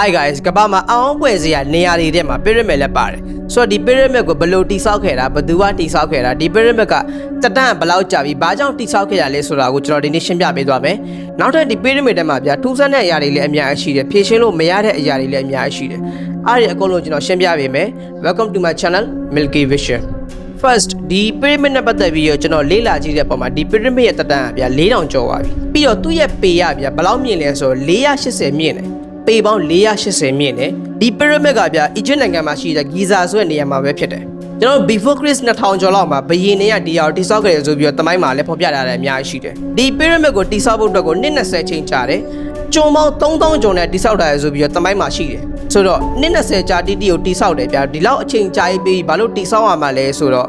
Hi guys ကမ္ဘာမှာအောင်းပွဲစရာနေရာတွေထဲမှာ pyramid လည်းပါတယ်ဆိုတော့ဒီ pyramid ကိုဘယ်လိုတိဆောက်ခဲ့တာဘယ်သူကတိဆောက်ခဲ့တာဒီ pyramid ကတက်တန့်ဘယ်လောက်ကြာပြီဘာကြောင့်တိဆောက်ခဲ့ရလဲဆိုတာကိုကျွန်တော်ဒီနေ့ရှင်းပြပေးသွားမယ်နောက်ထပ်ဒီ pyramid ထဲမှာဗျာထူးဆန်းတဲ့အရာတွေလည်းအများကြီးရှိတယ်ဖြည့်ရှင်းလို့မရတဲ့အရာတွေလည်းအများကြီးရှိတယ်အားရအကုန်လုံးကျွန်တော်ရှင်းပြပေးမယ် Welcome to my channel Milky Vision First ဒီ pyramid နဲ့ပတ်သက်ပြီးတော့ကျွန်တော်လေ့လာကြည့်တဲ့ပုံမှာဒီ pyramid ရဲ့တက်တန့်ကဗျာ4000ကျော်ပါပြီပြီးတော့သူ့ရဲ့ပေရဗျာဘယ်လောက်မြင့်လဲဆိုတော့480မြင့်တယ် ပေပေါင်း480မြင့်တယ်ဒီ pyramid ကဗျာ Egypt နိုင်ငံမှာရှိတဲ့ Giza ဆိုတဲ့နေရာမှာပဲဖြစ်တယ်ကျွန်တော် before Christ 2000ကျော်လောက်မှာဘယင်းတွေကဒီဟာကိုတိဆောက်ခဲ့ရဆိုပြီးတော့တမိုင်းမှာလည်းဖော်ပြထားတယ်အများကြီးရှိတယ်ဒီ pyramid ကိုတိဆောက်ဖို့အတွက်ကို120ချိန်ကြာတယ်ကျုံပေါင်း3000ကျော်နဲ့တိဆောက်တာရဆိုပြီးတော့တမိုင်းမှာရှိတယ်ဆိုတော့120ကြာတိတိကိုတိဆောက်တယ်ဗျာဒီလောက်အချိန်ကြာရေးပြီးဘာလို့တိဆောက်ရမှာလဲဆိုတော့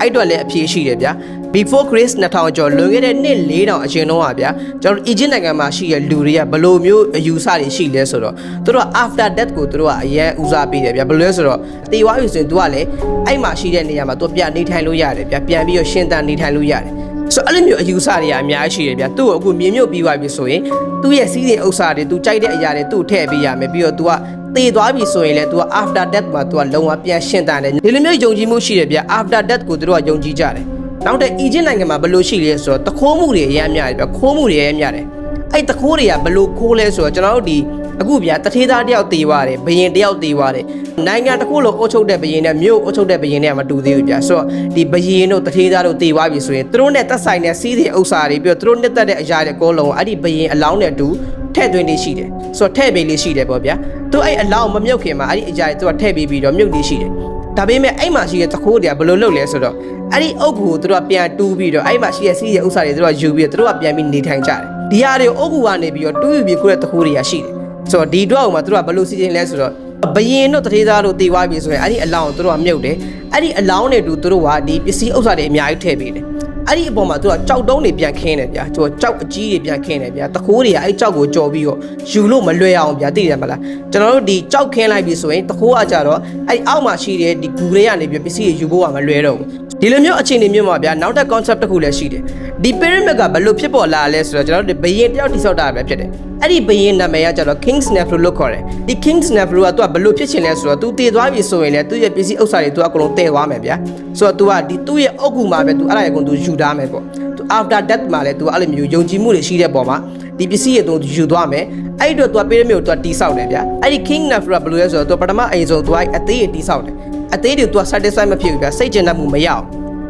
အဲ့အတွက်လည်းအဖြေရှိတယ်ဗျာ before Christ 2000ကျော်လွန်ခဲ့တဲ့နှစ်4000အချိန်တုန်းကဗျာကျွန်တော် Egypt နိုင်ငံမှာရှိတဲ့လူတွေကဘယ်လိုမျိုးအယူဆတွေရှိလဲဆိုတော့သူတို့က after death ကိုသူတို့ကအရင်ဦးစားပေးတယ်ဗျာဘယ်လိုလဲဆိုတော့တေဝါပြီဆိုရင်သူကလည်းအဲ့မှာရှိတဲ့နေရာမှာသူပြန်နေထိုင်လို့ရတယ်ဗျာပြန်ပြီးတော့ရှင်းတန်နေထိုင်လို့ရတယ်ဆိုတော့အဲ့လိုမျိုးအယူဆတွေကအများကြီးရှိတယ်ဗျာသူ့ကိုအခုမြေမြုပ်ပြီးသွားပြီဆိုရင်သူ့ရဲ့စီးတဲ့ဥစ္စာတွေသူကြိုက်တဲ့အရာတွေသူ့ထည့်ပေးရမယ်ပြီးတော့ तू ကတည်သွားပြီဆိုရင်လည်း तू က after death မှာ तू ကလုံးဝပြန်ရှင်းတန်တယ်ဒီလိုမျိုးယုံကြည်မှုရှိတယ်ဗျာ after death ကိုသူတို့ကယုံကြည်ကြတယ် နောက်တဲ့ Egypt နိုင်ငံမှာဘယ်လိုရှိလဲဆိုတော့တခိုးမှုတွေအများများတယ်ဗျာခိုးမှုတွေအများများတယ်အဲ့တခိုးတွေကဘယ်လိုခိုးလဲဆိုတော့ကျွန်တော်တို့ဒီအခုဗျာတထေးသားတယောက်တေးသွားတယ်ဘယင်တယောက်တေးသွားတယ်နိုင်ငံတစ်ခုလုံးအုပ်ချုပ်တဲ့ဘယင်နဲ့မြို့အုပ်ချုပ်တဲ့ဘယင်နဲ့မတူသေးဘူးဗျာဆိုတော့ဒီဘယင်တို့တထေးသားတို့တေးသွားပြီဆိုရင်သူတို့နဲ့သက်ဆိုင်တဲ့စီးတဲ့ဥစ္စာတွေပြီးတော့သူတို့နှစ်သက်တဲ့အရာတွေအကုန်လုံးအဲ့ဒီဘယင်အလောင်းနဲ့အတူထည့်သွင်းလေးရှိတယ်ဆိုတော့ထည့်ပေးလေးရှိတယ်ပေါ့ဗျာသူအဲ့အလောင်းမမြုပ်ခင်မှာအဲ့ဒီအရာတွေသူကထည့်ပေးပြီးတော့မြုပ်လေးရှိတယ် ဒါပေမဲ့အဲ့မှာရှိတဲ့တခိုးတွေကဘယ်လိုလုပ်လဲဆိုတော့အဲ့ဒီအုပ်ကိုသူတို့ကပြန်တူးပြီးတော့အဲ့မှာရှိတဲ့စီးရဲ့ဥစ္စာတွေသူတို့ကယူပြီးတော့သူတို့ကပြန်ပြီးနေထိုင်ကြတယ်ဒီဟာတွေကိုအုပ်ကူကနေပြီးတော့တူးယူပြီးခိုးတဲ့တခိုးတွေကရှိတယ်ဆိုတော့ဒီတော့အောင်မှာသူတို့ကဘယ်လိုစီစဉ်လဲဆိုတော့ဘယင်တို့တထေးသားတို့တေသွားပြီဆိုရင်အဲ့ဒီအလောင်းကိုသူတို့ကမြုပ်တယ်အဲ့ဒီအလောင်းတွေတူသူတို့ကဒီပစ္စည်းဥစ္စာတွေအများကြီးထည့်ပေးတယ် အဲ့ဒီအပေါ်မှာသူကကြောက်တုံးတွေပြန်ခင်းတယ်ဗျာသူကကြောက်အကြီးတွေပြန်ခင်းတယ်ဗျာတခိုးတွေကအဲ့ကြောက်ကိုကြော်ပြီးတော့ယူလို့မလွယ်အောင်ဗျာသိတယ်မလားကျွန်တော်တို့ဒီကြောက်ခင်းလိုက်ပြီဆိုရင်တခိုးကကြတော့အဲ့အောက်မှာရှိတဲ့ဒီဂူတွေကနေပြီးပစ္စည်းတွေယူဖို့ကမလွယ်တော့ဘူးဒီလိုမျိုးအခြေအနေမျိုးမှာဗျာနောက်ထပ် concept တစ်ခုလည်းရှိတယ်ဒီ pyramid ကဘယ်လိုဖြစ်ပေါ်လာလဲဆိုတော့ကျွန်တော်တို့ဘယင်တယောက်တိဆောက်တာပဲဖြစ်တယ်အဲ့ဒီဘယင်နာမည်ကကျတော့ King's Nefru လို့ခေါ်တယ်ဒီ King's Nefru ကသူကဘယ်လိုဖြစ်ချင်လဲဆိုတော့ तू တည်သွားပြီဆိုရင်လည်းသူ့ရဲ့ပစ္စည်းဥစ္စာတွေ तू အကုန်လုံးတည်သွားမယ်ဗျာဆိုတော့ तू ကဒီသူ့ရဲ့အုတ်ကူမှာပဲ तू အဲ့ဒါရေကုန် तू ယူ ထားမယ်ပေါ့သူ after death မှာလည်းသူအဲ့လိုမျိုးယုံကြည်မှုတွေရှိတဲ့ပုံမှာဒီပစ္စည်းရဲ့သူယူသွားမယ်အဲ့အတွက်သူကပေးရမျိုးသူကတီးဆောက်တယ်ဗျာအဲ့ဒီ king nafra ဘယ်လိုလဲဆိုတော့သူပထမအရင်ဆုံးသူကအသေးရတီးဆောက်တယ်အသေးတွေသူက satisfy မဖြစ်ဘူးဗျာစိတ်ကျဉ်တတ်မှုမရအောင်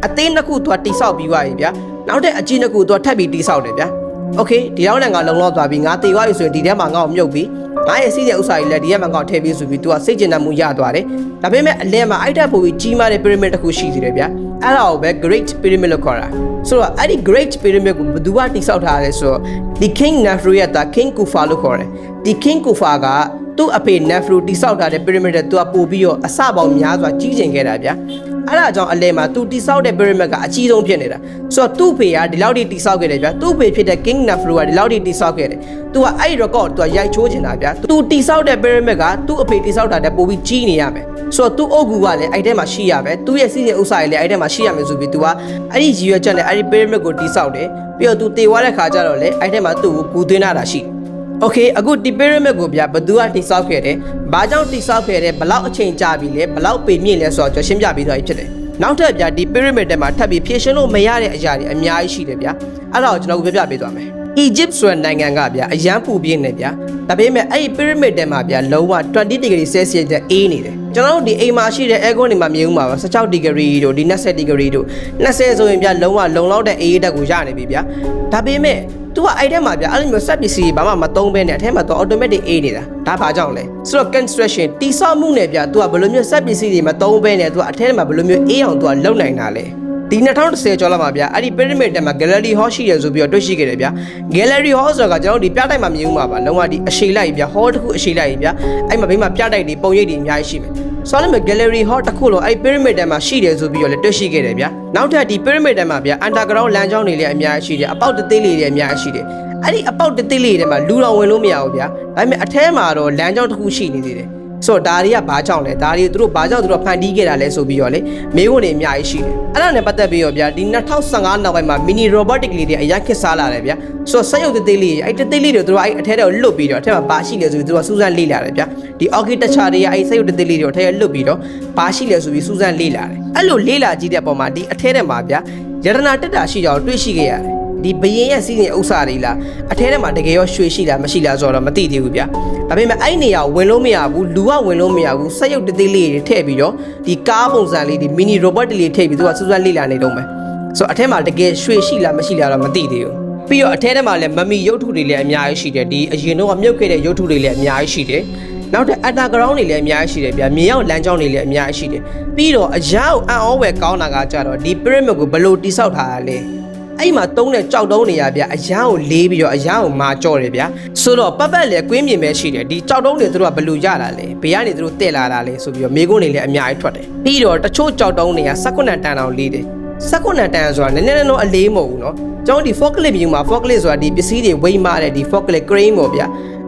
အသေးနှစ်ခုသူကတီးဆောက်ပြီးွားပြီဗျာနောက်တဲ့အကြီးနှစ်ခုသူကထပ်ပြီးတီးဆောက်တယ်ဗျာ โอเคဒီလောက်နဲ့ငါလုံလောက်သွားပြီငါတေသွားပြီဆိုရင်ဒီထဲမှာငါ့ကိုမြုပ်ပြီငါရဲ့စီးတဲ့ဥစ္စာကြီးလည်းဒီထဲမှာငါ့ကိုထည့်ပြီးဆိုပြီး तू ကစိတ်ကျဉ်တတ်မှုရသွားတယ်ဒါပေမဲ့အလဲမှာအိုက်တက်ပို့ပြီးကြီးမားတဲ့ pyramid တစ်ခုရှိသေးတယ်ဗျာအဲ့ဒါကိုပဲ great pyramid လို့ခေါ်တာဆိုတော့အဲ့ဒီ great pyramid ကိုဘယ်သူကတိဆောက်ထားလဲဆိုတော့ဒီ king nefru ရဲ့တာ king kufa လို့ခေါ်တယ်ဒီ king kufa ကသူ့အဖေ nefru တိဆောက်ထားတဲ့ pyramid တဲ့သူကပို့ပြီးတော့အစပေါင်းများစွာကြီးကျင်ခဲ့တာဗျာ အဲ့ဒါကြောင့်အလဲမှာသူတိဆောက်တဲ့ pyramid ကအကြီးဆုံးဖြစ်နေတာဆိုတော့သူ့ဖေကဒီလောက်ထိတိဆောက်ခဲ့တယ်ဗျာသူ့ဖေဖြစ်တဲ့ king nefru ကဒီလောက်ထိတိဆောက်ခဲ့တယ်သူကအဲ့ဒီ record သူကရိုက်ချိုးချင်တာဗျာသူတိဆောက်တဲ့ pyramid ကသူ့အဖေတိဆောက်တာတဲ့ပိုပြီးကြီးနေရမယ်ဆိုတော့သူ့အုပ်ကူကလည်းအဲ့ထဲမှာရှိရမယ်သူ့ရဲ့စီးရဲ့ဥစ္စာတွေလည်းအဲ့ထဲမှာရှိရမယ်ဆိုပြီးသူကအဲ့ဒီရည်ရွယ်ချက်နဲ့အဲ့ဒီ pyramid ကိုတိဆောက်တယ်ပြီးတော့သူတေသွားတဲ့ခါကျတော့လေအဲ့ထဲမှာသူ့ကိုကူသွင်းလာတာရှိတယ် โอเคအခုဒီ pyramid ကိုဗျာဘသူကတိဆောက်ခဲ့တယ်။ဘာကြောင့်တိဆောက်ခဲ့တယ်ဘလောက်အချိန်ကြာပြီလဲဘလောက်ပေမြင့်လဲဆိုတော့ကျွန်တော်ရှင်းပြပေးသွားပြီဖြစ်တယ်။နောက်ထပ်ဗျာဒီ pyramid ထဲမှာထပ်ပြီးဖြည့်ရှင်းလို့မရတဲ့အရာတွေအများကြီးရှိတယ်ဗျာ။အဲ့ဒါကိုကျွန်တော်ပြပြပေးသွားမယ်။ Egypt ဆိုတဲ့နိုင်ငံကဗျာအရန်ပူပြင်းနေဗျာ။ဒါပေမဲ့အဲ့ဒီ pyramid ထဲမှာဗျာလုံးဝ20 degree Celsius တဲ့အေးနေတယ်။ ကျွန်တော်တို့ဒီအိမ်မှာရှိတဲ့ air con တွေမှာမြင်ဦးမှာပါ16 degree တို့ဒီ20 degree တို့20ဆိုရင်ဗျာလုံးဝလုံလောက်တဲ့အေးဓာတ်ကိုရနေပြီဗျာ။ဒါပေမဲ့ तू ကအဲ့ထဲမှာဗျအဲ့လိုမျိုးစက်ပစ္စည်းဘာမှမသုံးဘဲနဲ့အထဲမှာ तू automatic အေးနေတာဒါဘာကြောင့်လဲဆိုတော့ construction တိဆောက်မှုနဲ့ဗျ तू ကဘယ်လိုမျိုးစက်ပစ္စည်းတွေမသုံးဘဲနဲ့ तू အထဲမှာဘယ်လိုမျိုးအေးအောင် तू ကလုပ်နိုင်တာလဲ ဒီ2010ကျော်လောက်မှာဗျအဲ့ဒီ pyramid တက်မှာ gallery hall ရှိတယ်ဆိုပြီးတော့တွေ့ရှိခဲ့တယ်ဗျ gallery hall ဆိုတာကကျွန်တော်တို့ဒီပြတိုက်မှာမြင်ဦးမှာပါလုံးဝဒီအရှိလိုက်ဗျ hall တစ်ခုအရှိလိုက်ဗျအဲ့မှာဘေးမှာပြတိုက်တွေပုံရိပ်တွေအများကြီးရှိမယ်ဆိုတော့လည်း gallery hall တစ်ခုလုံးအဲ့ pyramid ထဲမှာရှိတယ်ဆိုပြီးတော့လည်းတွေ့ရှိခဲ့တယ်ဗျနောက်ထပ်ဒီ pyramid ထဲမှာဗျ underground လမ်းကြောင်းတွေလည်းအများကြီးရှိတယ်အပေါက်တသေးလေးတွေအများကြီးရှိတယ်အဲ့ဒီအပေါက်တသေးလေးတွေထဲမှာလူတော်ဝင်လို့မရဘူးဗျဒါပေမဲ့အထဲမှာတော့လမ်းကြောင်းတစ်ခုရှိနေသေးတယ် ဆိုတော့ဒါတွေကဘာကြောင့်လဲဒါတွေသူတို့ဘာကြောင့်သူတို့ဖန်တီးခဲ့တာလဲဆိုပြီးတော့လေမေးခွန်းတွေအများကြီးရှိတယ်အဲ့ဒါနဲ့ပတ်သက်ပြီးတော့ဗျာဒီ2015နောက်ပိုင်းမှာ mini robotic လေးတွေအရင်ခေတ်စားလာတယ်ဗျာဆိုတော့စက်ရုပ်သေးသေးလေးအဲ့သေးသေးလေးတွေသူတို့အဲ့အထက်ထဲကိုလွတ်ပြီးတော့အထက်မှာဘာရှိလဲဆိုပြီးသူတို့စူးစမ်းလေ့လာတယ်ဗျာဒီ architecture တွေကအဲ့စက်ရုပ်သေးသေးလေးတွေအထက်ထဲလွတ်ပြီးတော့ဘာရှိလဲဆိုပြီးစူးစမ်းလေ့လာတယ်အဲ့လိုလေ့လာကြည့်တဲ့အပေါ်မှာဒီအထက်ထဲမှာဗျာယရနာတက်တာရှိကြအောင်တွေ့ရှိခဲ့ရတယ် ဒီဘရင်ရဲ့စီးရင်ဥစ္စာတွေလားအထဲထဲမှာတကယ်ရောရွှေရှိလားမရှိလားဆိုတော့မသိသေးဘူးဗျာဒါပေမဲ့အဲ့နေရာကိုဝင်လို့မရဘူးလူကဝင်လို့မရဘူးစက်ရုပ်တသေးလေးတွေထည့်ပြီးတော့ဒီကားပုံစံလေးဒီ mini robot တွေလေးထည့်ပြီးသူကစူးစမ်းလေ့လာနေတော့မယ်ဆိုတော့အထဲမှာတကယ်ရွှေရှိလားမရှိလားတော့မသိသေးဘူးပြီးတော့အထဲထဲမှာလည်းမမီရုပ်ထုတွေလည်းအများကြီးရှိတယ်ဒီအရင်တော့မြုပ်ခဲ့တဲ့ရုပ်ထုတွေလည်းအများကြီးရှိတယ်နောက်တဲ့ underground တွေလည်းအများကြီးရှိတယ်ဗျာမြေရောက်လမ်းကြောင်းတွေလည်းအများကြီးရှိတယ်ပြီးတော့အရာကိုအံ့ဩဝယ်ကောင်းတာကကြတော့ဒီ pyramid ကိုဘယ်လိုတိဆောက်ထားတာလဲ အဲ့မှာတုံးတဲ့ကြောက်တုံးနေရဗျအရန်ကိုလေးပြီးတော့အရန်ကိုမာကြော့တယ်ဗျဆိုတော့ပတ်ပတ်လေကွင်းမြင်ပဲရှိတယ်ဒီကြောက်တုံးတွေသူတို့ကဘယ်လိုရတာလဲဘေးကနေသူတို့တက်လာတာလဲဆိုပြီးတော့မိကုန်းတွေလည်းအများကြီးထွက်တယ်ပြီးတော့တချို့ကြောက်တုံးတွေက16တန်တောင်လေးတယ်16တန်ဆိုတာနည်းနည်းတော့အလေးမဟုတ်ဘူးเนาะကျွန်တော်ဒီ forklift view မှာ forklift ဆိုတာဒီပစ္စည်းတွေဝိမ့်မာတဲ့ဒီ forklift crane ပေါ့ဗျ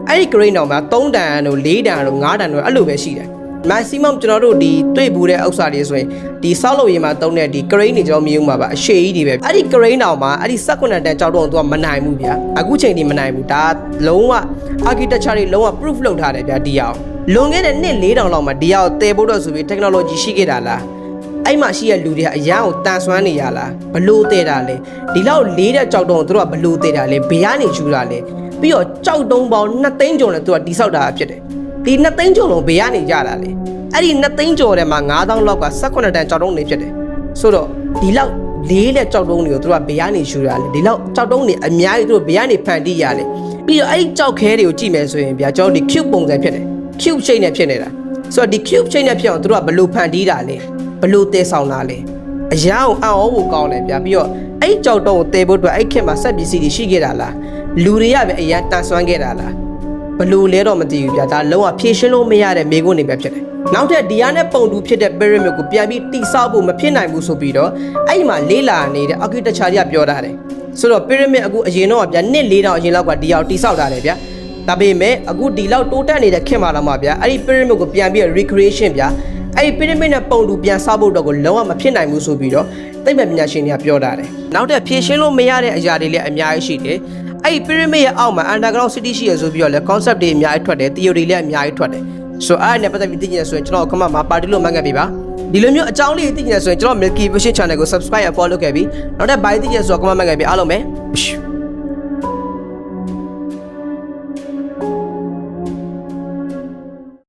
အဲ့ဒီ crane တော့မှာ3တန်တို့4တန်တို့5တန်တို့အဲ့လိုပဲရှိတယ် maximum ကျွန်တော်တို့ဒီတွေ့ဘူးတဲ့ဥစ္စာတွေဆိုရင်ဒီဆောက်လုပ်ရေးမှာတုံးတဲ့ဒီ crane တွေကျွန်တော်မြင်ဦးမှာပါအရှိကြီးတွေပဲအဲ့ဒီ crane တောင်မှာအဲ့ဒီ16တန်ကြောက်တော့သူကမနိုင်ဘူးဗျာအခုချိန်ဒီမနိုင်ဘူးဒါလုံးဝ architecture တွေလုံးဝ proof လုပ်ထားတယ်ဗျာဒီအောင်လွန်ခဲ့တဲ့နှစ်4000လောက်မှာဒီအောင်တည်ဖို့တော့ဆိုပြီး technology ရှိခဲ့တာလားအဲ့မှာရှိတဲ့လူတွေကအရန်ကိုတန်ဆွမ်းနေရလားဘလို့တည်တာလဲဒီလောက်လေးတဲ့ကြောက်တုံးကိုသူတို့ကဘလို့တည်တာလဲဘယ်ကနေယူတာလဲပြီးတော့ကြောက်တုံးပေါင်း2သိန်းကျော်နဲ့သူကတိဆောက်တာဖြစ်တယ် ဒီ2သိန်းကျော်လုံးဘေးကနေကြတာလေအဲ့ဒီ2သိန်းကျော်ထဲမှာ9000လောက်က18တန်ကြောက်တုံးနေဖြစ်တယ်ဆိုတော့ဒီလောက်လေးတဲ့ကြောက်တုံးတွေကိုသူတို့ကဘေးကနေယူရလေဒီလောက်ကြောက်တုံးတွေအများကြီးသူတို့ဘေးကနေဖန်တီးရလေပြီးတော့အဲ့ဒီကြောက်ခဲတွေကိုကြည့်မယ်ဆိုရင်ဗျာကျွန်တော်ဒီ cube ပုံစံဖြစ်တယ် cube shape နဲ့ဖြစ်နေတာဆိုတော့ဒီ cube shape နဲ့ဖြစ်အောင်သူတို့ကဘယ်လိုဖန်တီးတာလဲဘယ်လိုတည်ဆောင်တာလဲအရာကိုအံ့ဩဖို့ကောင်းတယ်ဗျာပြီးတော့အဲ့ဒီကြောက်တုံးကိုတည်ဖို့အတွက်အဲ့ဒီခေတ်မှာစက်ပစ္စည်းတွေရှိခဲ့တာလားလူတွေကပဲအရင်တန်ဆွမ်းခဲ့တာလား ဘလို့လဲတော့မသိဘူးဗျာဒါလုံးဝဖြည့်ရှင်းလို့မရတဲ့မိကုန်းနေပဲဖြစ်တယ်နောက်ထပ်ဒီယာနဲ့ပုံတူဖြစ်တဲ့ pyramid ကိုပြန်ပြီးတိဆောက်ဖို့မဖြစ်နိုင်ဘူးဆိုပြီးတော့အဲ့ဒီမှာလေးလာနေတဲ့ architecture တွေကပြောထားတယ်ဆိုတော့ pyramid အခုအရင်တော့ဗျာနှစ်၄တောင်အရင်လောက်ကဒီအောင်တိဆောက်ထားတယ်ဗျာဒါပေမဲ့အခုဒီလောက်တိုးတက်နေတဲ့ခင်မှာတော့မှဗျာအဲ့ဒီ pyramid ကိုပြန်ပြီး recreation ဗျာအဲ့ဒီ pyramid နဲ့ပုံတူပြန်ဆောက်ဖို့တော့ကိုလုံးဝမဖြစ်နိုင်ဘူးဆိုပြီးတော့သိပ္ပံပညာရှင်တွေကပြောထားတယ်နောက်ထပ်ဖြည့်ရှင်းလို့မရတဲ့အရာတွေလည်းအများကြီးရှိတယ် အဲ့ဒီ pyramid ရဲ့အောက်မှာ underground city ရှိရဆိုပြီးတော့လည်း concept တွေအများကြီးထွက်တယ် theory လည်းအများကြီးထွက်တယ်ဆိုတော့အဲ့ဒါနဲ့ပတ်သက်ပြီးသိချင်တယ်ဆိုရင်ကျွန်တော်ကမမှာပါတီလို့မှတ်ခဲ့ပြီပါဒီလိုမျိုးအကြောင်းလေးသိချင်တယ်ဆိုရင်ကျွန်တော် Milky Vision Channel ကို subscribe and follow ခဲ့ပြီးနောက်ထပ်ဘာသိချင်ဆိုတော့ကမမှတ်ခဲ့ပြီအားလုံးပဲ